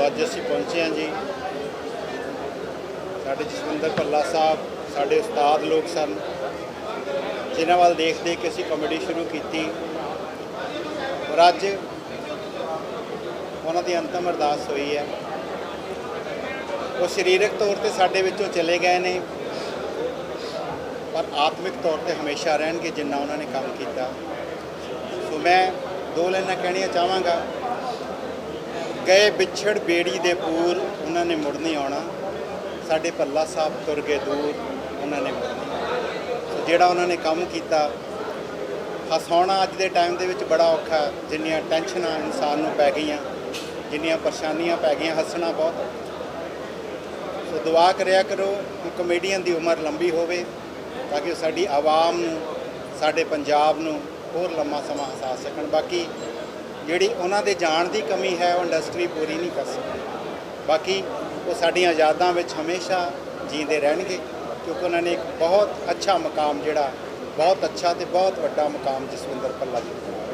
ਸੋ ਅੱਜ ਅਸੀਂ ਪਹੁੰਚੇ ਹਾਂ ਜੀ। ਸਾਡੇ ਜਸਵਿੰਦਰ ਭੱਲਾ ਸਾਹਿਬ, ਸਾਡੇ ਉਸਤਾਦ ਲੋਕ ਸਨ, ਜਿਨ੍ਹਾਂ ਵੱਲ ਦੇਖ ਦੇਖ ਕੇ ਅਸੀਂ ਕਮੇਡੀ ਸ਼ੁਰੂ ਕੀਤੀ। ਔਰ ਅੱਜ ਉਹਨਾਂ ਦੀ ਅੰਤਮ ਅਰਦਾਸ ਹੋਈ ਹੈ। ਉਹ ਸਰੀਰਕ ਤੌਰ ਤੇ ਸਾਡੇ ਵਿੱਚੋਂ ਚਲੇ ਗਏ ਨੇ, ਪਰ ਆਤਮਿਕ ਤੌਰ ਤੇ ਹਮੇਸ਼ਾ ਰਹਿਣਗੇ ਜਿੰਨਾ ਉਹਨਾਂ ਨੇ ਕੰਮ ਕੀਤਾ। ਸੋ ਮੈਂ ਦੋ ਲਾਈਨਾਂ ਕਹਿਣੀਆਂ ਚਾਹਾਂਗਾ। ਗਏ ਵਿਛੜ ਬੇੜੀ ਦੇ ਪੂਰ, ਉਹਨਾਂ ਨੇ ਮੁੜ ਨਹੀਂ ਆਉਣਾ। ਸਾਡੇ ਭੱਲਾ ਸਾਹਿਬ ਤੁਰ ਗਏ ਦੂਰ, ਉਹਨਾਂ ਨੇ ਮੁੜ ਜਿਹੜਾ ਉਹਨਾਂ ਨੇ ਕੰਮ ਕੀਤਾ ਹਸਾਉਣਾ ਅੱਜ ਦੇ ਟਾਈਮ ਦੇ ਵਿੱਚ ਬੜਾ ਔਖਾ ਜਿੰਨੀਆਂ ਟੈਨਸ਼ਨਾਂ ਇਨਸਾਨ ਨੂੰ ਪੈ ਗਈਆਂ, ਜਿੰਨੀਆਂ ਪਰੇਸ਼ਾਨੀਆਂ ਪੈ ਗਈਆਂ, ਹੱਸਣਾ ਬਹੁਤ। ਸੋ ਦੁਆ ਕਰਿਆ ਕਰੋ ਕਿ ਕਮੇਡੀਅਨ ਦੀ ਉਮਰ ਲੰਬੀ ਹੋਵੇ, ਤਾਂ ਕਿ ਉਹ ਸਾਡੀ ਆਵਾਮ ਨੂੰ, ਸਾਡੇ ਪੰਜਾਬ ਨੂੰ ਹੋਰ ਲੰਮਾ ਸਮਾਂ ਹਸਾ ਸਕਣ। ਬਾਕੀ ਜਿਹੜੀ ਉਹਨਾਂ ਦੇ ਜਾਣ ਦੀ ਕਮੀ ਹੈ, ਉਹ ਇੰਡਸਟਰੀ ਪੂਰੀ ਨਹੀਂ ਕਰ ਸਕਦੀ। ਬਾਕੀ ਉਹ ਸਾਡੀਆਂ ਯਾਦਾਂ ਵਿੱਚ ਹਮੇਸ਼ਾ ਜੀਂਦੇ ਰਹਿਣਗੇ, ਕਿਉਂਕਿ ਉਹਨਾਂ ਨੇ ਇੱਕ ਬਹੁਤ ਅੱਛਾ ਮਕਾਮ ਜਿਹੜਾ, ਬਹੁਤ ਅੱਛਾ ਤੇ ਬਹੁਤ ਵੱਡਾ ਮਕਾਮ ਜਸਵਿੰਦਰ ਪੱਲਾ ਜੀ। ਨੂੰ